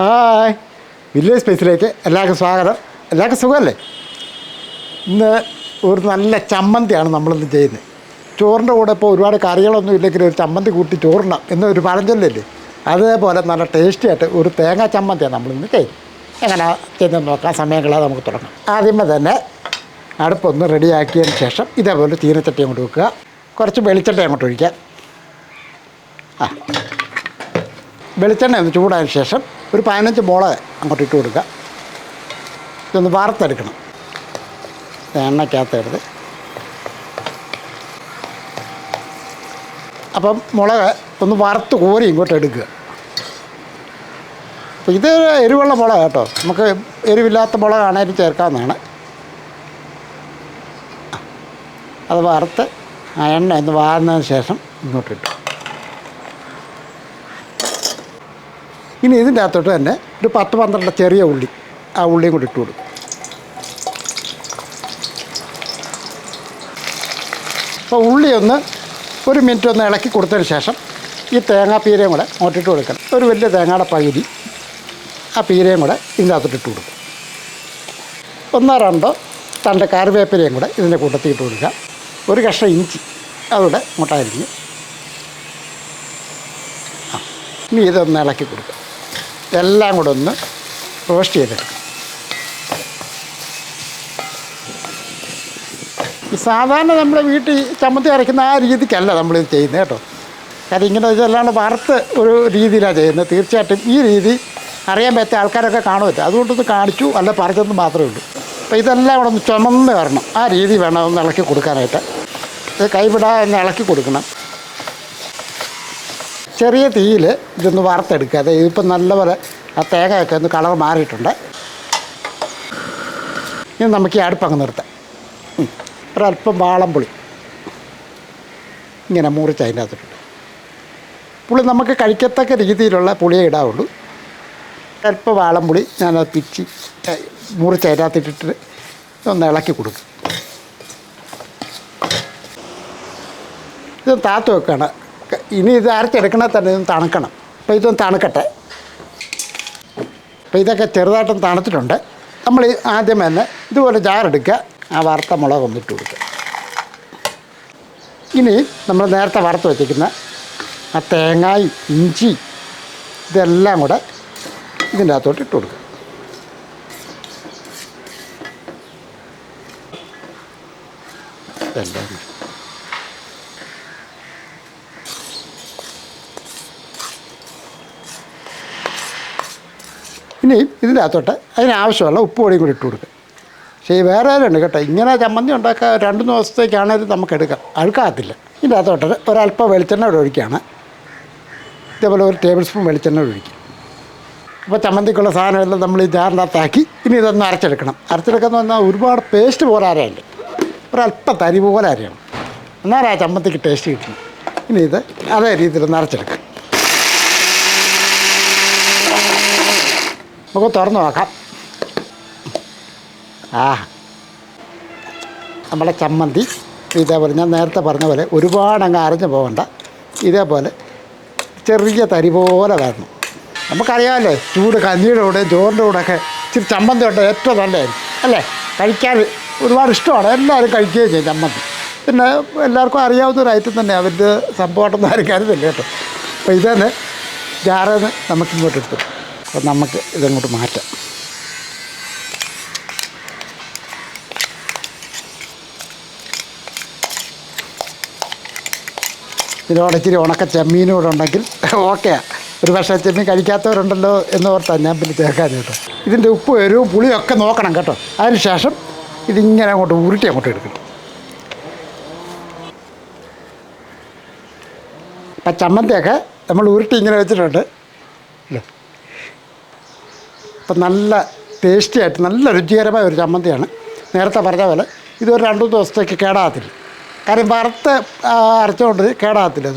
Hi. Village സ്പേസിലേക്ക് എല്ലാവർക്കും സ്വാഗതം. എല്ലാവർക്കും സുഖമല്ലേ? ഇന്ന് ഒരു നല്ല ചമ്മന്തിയാണ് നമ്മളിന്ന് ചെയ്യുന്നത്. ചോറിന്റെ കൂടെ ഇപ്പോൾ ഒരുപാട് കറികളൊന്നും ഇല്ലെങ്കിൽ ഒരു ചമ്മന്തി കൂട്ടി ചോറിനാം എന്നൊരു പഴഞ്ചൊല്ലേ അതേപോലെ നല്ല ടേസ്റ്റിയായിട്ട് ഒരു തേങ്ങാ ചമ്മന്തിയാണ് നമ്മളിന്ന് ചെയ്യുന്നത്. എങ്ങനെ ചെയ്ത് നോക്കാം. സമയങ്ങളെ നമുക്ക് തുടങ്ങാം. ആദ്യമേ തന്നെ അടുപ്പൊന്ന് റെഡിയാക്കിയതിന് ശേഷം ഇതേപോലെ ചീനച്ചട്ടി അങ്ങോട്ട് വെക്കുക. കുറച്ച് വെളിച്ചെണ്ണ അങ്ങോട്ട് ഒഴിക്കാം. ആ. വെളിച്ചെണ്ണ ഒന്ന് ചൂടായതിന് ശേഷം ഒരു പതിനഞ്ച് മുളക് അങ്ങോട്ട് ഇട്ട് കൊടുക്കുക. ഇതൊന്ന് വാർത്തെടുക്കണം എണ്ണയ്ക്കകത്തെടുത്ത് അപ്പം മുളക് ഒന്ന് വറുത്ത് കോരി ഇങ്ങോട്ട് എടുക്കുക. അപ്പോൾ ഇത് എരിവുള്ള മുളക് കേട്ടോ. നമുക്ക് എരിവില്ലാത്ത മുളകാണേലും ചേർക്കാവുന്നതാണ്. അത് വറുത്ത് ആ എണ്ണ ഒന്ന് വാർന്നതിന് ശേഷം ഇങ്ങോട്ട് ഇനി ഇതിന്റെ അകത്തോട്ട് തന്നെ ഒരു പത്ത് പന്ത്രണ്ട് ചെറിയ ഉള്ളി ആ ഉള്ളിയും കൂടി ഇട്ട് കൊടുക്കും. അപ്പോൾ ഉള്ളി ഒന്ന് ഒരു മിനിറ്റ് ഒന്ന് ഇളക്കി കൊടുത്തതിന് ശേഷം ഈ തേങ്ങാപ്പീരയും കൂടെ അങ്ങോട്ടിട്ട് കൊടുക്കണം. ഒരു വലിയ തേങ്ങയുടെ പകുതി ആ പീരയും കൂടെ ഇതിന്റെ അകത്തോട്ട് ഇട്ട് കൊടുക്കും. ഒന്നോ രണ്ടോ തന്റെ കറിവേപ്പിലയും കൂടെ ഇതിന്റെ കൂട്ടത്തിൽ ഇട്ട് കൊടുക്കുക. ഒരു കഷ്ണം ഇഞ്ചി അതുകൂടെ മുട്ടായിരിക്കും ഇനി ഇതൊന്ന് ഇളക്കി കൊടുക്കുക. എല്ലാം കൂടെ ഒന്ന് റോസ്റ്റ് ചെയ്തെടുക്കും. സാധാരണ നമ്മൾ വീട്ടിൽ ചമ്മന്തി അരയ്ക്കുന്ന ആ രീതിക്കല്ല നമ്മളിത് ചെയ്യുന്നത് കേട്ടോ. കാരണം ഇങ്ങനെ ഇതല്ലാണ്ട് വറുത്ത് ഒരു രീതിയിലാണ് ചെയ്യുന്നത്. തീർച്ചയായിട്ടും ഈ രീതി അറിയാൻ പറ്റിയ ആൾക്കാരൊക്കെ കാണുമല്ലോ. അതുകൊണ്ടൊന്ന് കാണിച്ചു അല്ല പറഞ്ഞെന്ന് മാത്രമേ ഉള്ളൂ. അപ്പോൾ ഇതെല്ലാം കൂടെ ഒന്ന് ചുമന്ന് വരണം. ആ രീതി വേണം ഒന്ന് ഇളക്കി കൊടുക്കാനായിട്ട്. ഇത് കൈവിടാതെ ഒന്ന് ഇളക്കി കൊടുക്കണം. ചെറിയ തീയിൽ ഇതൊന്ന് വറുത്തെടുക്കുക. അതായത് ഇതിപ്പോൾ നല്ലപോലെ ആ തേങ്ങയൊക്കെ ഒന്ന് കളർ മാറിയിട്ടുണ്ട്. ഇനി നമുക്ക് ഈ അടുപ്പങ്ങ് നിർത്താം. ഒരല്പം വാളംപുളി ഇങ്ങനെ മുറിച്ച് അതിന്റെ അകത്തിട്ടുണ്ട് പുളി നമുക്ക് കഴിക്കത്തക്ക രീതിയിലുള്ള പുളിയെ ഇടാവുള്ളൂ. അല്പം വാളംപുളി ഞാനത് പിച്ചി മുറിച്ച് അതിന്റെ അകത്തിട്ടിട്ട് ഒന്ന് ഇളക്കി കൊടുക്കും. ഇത് താത്തു വെക്കണം ക- ഇനി ഇത് അരച്ചെടുക്കണേ തന്നെ ഇതൊന്ന് തണുക്കണം. അപ്പോൾ ഇതൊന്ന് തണുക്കട്ടെ. അപ്പോൾ ഇതൊക്കെ ചെറുതായിട്ടൊന്ന് തണുത്തിട്ടുണ്ട്. നമ്മൾ ആദ്യം തന്നെ ഇതുപോലെ ജാറെടുക്കുക. ആ വറുത്ത മുളക് ഒന്നിട്ട് കൊടുക്കുക. ഇനി നമ്മൾ നേരത്തെ വറുത്ത് വെച്ചിരിക്കുന്ന ആ തേങ്ങായും ഇഞ്ചി ഇതെല്ലാം കൂടെ ഇതിന്റെ അകത്തോട്ട് ഇട്ട് കൊടുക്കുക. ഇതെല്ലാം ഇനി ഇതിന്റെ അകത്തോട്ട് അതിനാവശ്യമുള്ള ഉപ്പ് പൊടിയും കൂടി ഇട്ട് കൊടുക്കുക പക്ഷേ ഈ വേറെ ആരുണ്ട് കേട്ടോ ഇങ്ങനെ ചമ്മന്തി ഉണ്ടാക്കാൻ രണ്ട് ദിവസത്തേക്കാണേലും നമുക്ക് എടുക്കാം. അഴുക്കാകത്തില്ല. ഇതിന്റെ അകത്തോട്ട് ഒരല്പം വെളിച്ചെണ്ണ ഇവിടെ ഒഴിക്കുകയാണ് ഇതേപോലെ ഒരു ടേബിൾ സ്പൂൺ വെളിച്ചെണ്ണ ഒഴിക്കും. അപ്പോൾ ചമ്മന്തിക്കുള്ള സാധനമെല്ലാം നമ്മൾ ഈ ജാറിനകത്താക്കി ഇനി ഇതൊന്ന് അരച്ചെടുക്കണം. അരച്ചെടുക്കുന്ന പറഞ്ഞാൽ ഒരുപാട് പേസ്റ്റ് പോലെ അരയുണ്ട് ഒരല്പം തരി പോലെ അരയണം. എന്നാലും ആ ചമ്മന്തിക്ക് ടേസ്റ്റ് കിട്ടും ഇനി ഇത് അതേ രീതിയിൽ ഒന്ന് അരച്ചെടുക്കാം. നമുക്ക് തുറന്ന് നോക്കാം. ആ. നമ്മളെ ചമ്മന്തി ഇതേപോലെ ഞാൻ നേരത്തെ പറഞ്ഞ പോലെ ഒരുപാട് അങ്ങ് അരഞ്ഞു പോകണ്ട ഇതേപോലെ ചെറിയ തരി പോലെ വരണം. നമുക്കറിയാമല്ലേ ചൂട് കഞ്ഞിയുടെ കൂടെ ചോറിന്റെ കൂടെ ഒക്കെ ഇച്ചിരി ചമ്മന്തി ഉണ്ട് ഏറ്റവും നല്ലതായിരുന്നു അല്ലേ? കഴിക്കാൻ ഒരുപാട് ഇഷ്ടമാണ്. എല്ലാവരും കഴിക്കുകയും ചെയ്യും ചമ്മന്തി. പിന്നെ എല്ലാവർക്കും അറിയാവുന്ന ഒരു ഐറ്റം തന്നെ അവരുടെ സംഭവമായിട്ടൊന്നും ആരും കരുതില്ല കേട്ടോ. അപ്പോൾ ഇതന്നെ ജാറന്ന് നമുക്കിങ്ങോട്ട് എടുത്തു. അപ്പോൾ നമുക്ക് ഇതങ്ങോട്ട് മാറ്റാം. ഇതിനോട് ഇച്ചിരി ഉണക്ക ചെമ്മീനും കൂടെ ഉണ്ടെങ്കിൽ ഓക്കെയാണ് ഒരു പക്ഷേ ചെമ്മീൻ കഴിക്കാത്തവരുണ്ടല്ലോ എന്ന് ഓർത്താണ് ഞാൻ പിന്നെ ചേർക്കാൻ കേട്ടോ. ഇതിന്റെ ഉപ്പ് എരിവ് പുളിയൊക്കെ നോക്കണം കേട്ടോ. അതിന് ശേഷം ഇതിങ്ങനെ അങ്ങോട്ട് ഉരുട്ടി അങ്ങോട്ട് എടുക്കണം അപ്പം ചമ്മന്തിയൊക്കെ നമ്മൾ ഉരുട്ടി ഇങ്ങനെ വെച്ചിട്ടുണ്ട്? അപ്പം നല്ല ടേസ്റ്റി ആയിട്ട് നല്ല രുചികരമായ ഒരു ചമ്മന്തിയാണ്. നേരത്തെ പറഞ്ഞ പോലെ ഇതൊരു രണ്ട് മൂന്ന് ദിവസത്തേക്ക് കേടാകത്തില്ല. കാര്യം വറുത്ത് അരച്ചുകൊണ്ട് കേടാകത്തില്ല.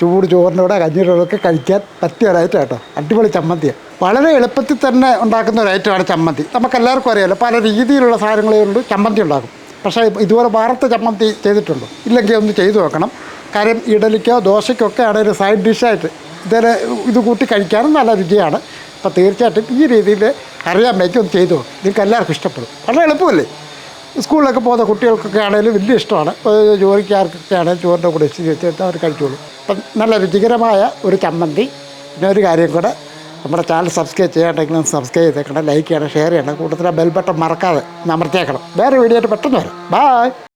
ചൂട് ചോറിന്റെ കൂടെ കഞ്ഞിയുടെ ഒക്കെ കഴിക്കാൻ പറ്റിയ ഒരു ഐറ്റം കേട്ടോ. അടിപൊളി ചമ്മന്തിയാണ് വളരെ എളുപ്പത്തിൽ തന്നെ ഉണ്ടാക്കുന്ന ഒരു ഐറ്റമാണ് ചമ്മന്തി. നമുക്കെല്ലാവർക്കും അറിയാമല്ലോ പല രീതിയിലുള്ള സാധനങ്ങൾ കൊണ്ട് ചമ്മന്തി ഉണ്ടാക്കും. പക്ഷേ ഇതുപോലെ വറുത്ത ചമ്മന്തി ചെയ്തിട്ടുണ്ടോ? ഇല്ലെങ്കിൽ ഒന്ന് ചെയ്തു നോക്കണം. കാര്യം ഇഡലിക്കോ ദോശയ്ക്കോ ഒക്കെ ആണെങ്കിൽ സൈഡ് ഡിഷായിട്ട് ഇതേ ഇത് കൂട്ടി കഴിക്കാനും നല്ല രുചിയാണ്. അപ്പോൾ തീർച്ചയായിട്ടും ഈ രീതിയിൽ അറിയാൻ ഒന്ന് ചെയ്തു. നിങ്ങൾക്ക് എല്ലാവർക്കും ഇഷ്ടപ്പെടും. വളരെ എളുപ്പമല്ലേ? സ്കൂളിലൊക്കെ പോകുന്ന കുട്ടികൾക്കൊക്കെ ആണെങ്കിലും വലിയ ഇഷ്ടമാണ്. ജോലിക്കാർക്കൊക്കെ ആണെങ്കിൽ ചോറിന്റെ കൂടെ വെച്ചിട്ട് അവർ കഴിച്ചോളൂ. അപ്പം നല്ല രുചികരമായ ഒരു ചമ്മന്തി പിന്നെ ഒരു കാര്യം കൂടെ നമ്മുടെ ചാനൽ സബ്സ്ക്രൈബ് ചെയ്യാണ്ടെങ്കിലും സബ്സ്ക്രൈബ് ചെയ്തേക്കണം ലൈക്ക് ചെയ്യണം ഷെയർ ചെയ്യണം. കൂടുതൽ ബെൽ ബട്ടൺ മറക്കാതെ അമർത്തേക്കണം വേറെ വീഡിയോ ആയിട്ട് പെട്ടെന്ന് വരാം. ബായ്.